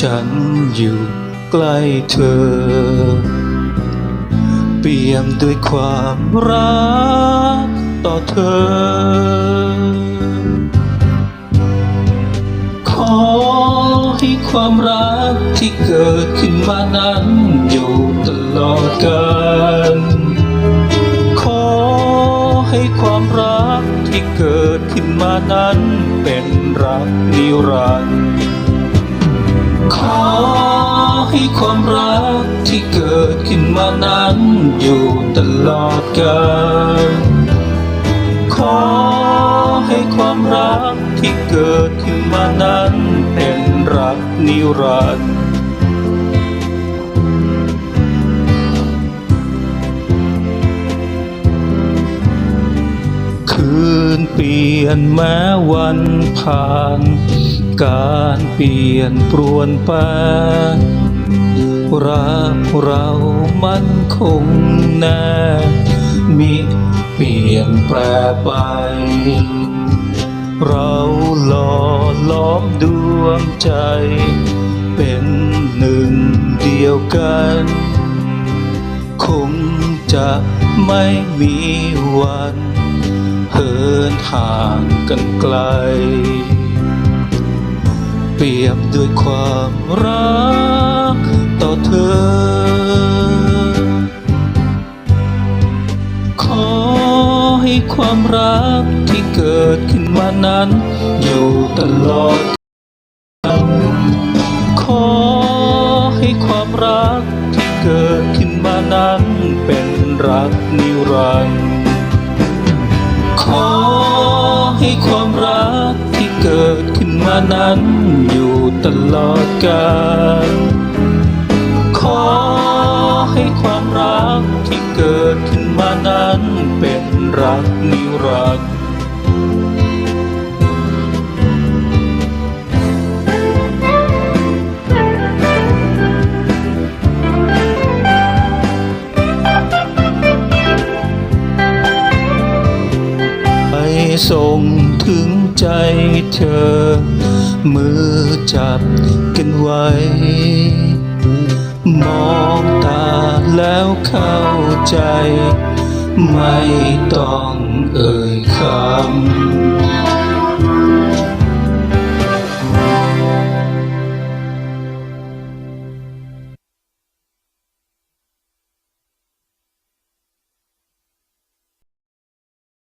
ฉันอยู่ใกล้เธอ เปี่ยมด้วยความรักต่อเธอ ขอให้ความรักที่เกิดขึ้นมานั้นอยู่ตลอดกาลขอให้ความรักที่เกิดขึ้นมานั้นเป็นรักนิรันดร์ ขอให้ความรักที่เกิดขึ้นมานั้นอยู่ตลอดกาลขอให้ความรักที่เกิดขึ้นมานั้นเป็นรักนิรันดร์คืนเปลี่ยนแม้วันผ่าน การเปลี่ยนปรวนแปรรักเรามันคงแน่มิเปลี่ยนแปรไป เราหล่อล้อมดวงใจ เป็นหนึ่งเดียวกัน คงจะไม่มีวันเหินห่างกันไกล เปรียบด้วยความรักต่อเธอ ขอให้ความรักที่เกิดขึ้นมานั้น อยู่ตลอดขอให้ความรักที่เกิดขึ้นมานั้นเป็นรักนิรันดร์ขอให้ความรัก นมานั้นอยู่ตลอดกาลขอให้ความรักที่เกิดขึ้นมานั้นเป็นรักนิรันดร์ไปส่ง ใจเธอ มือจับกันไว้ มองตาแล้วเข้าใจ ไม่ต้องเอ่ยคำ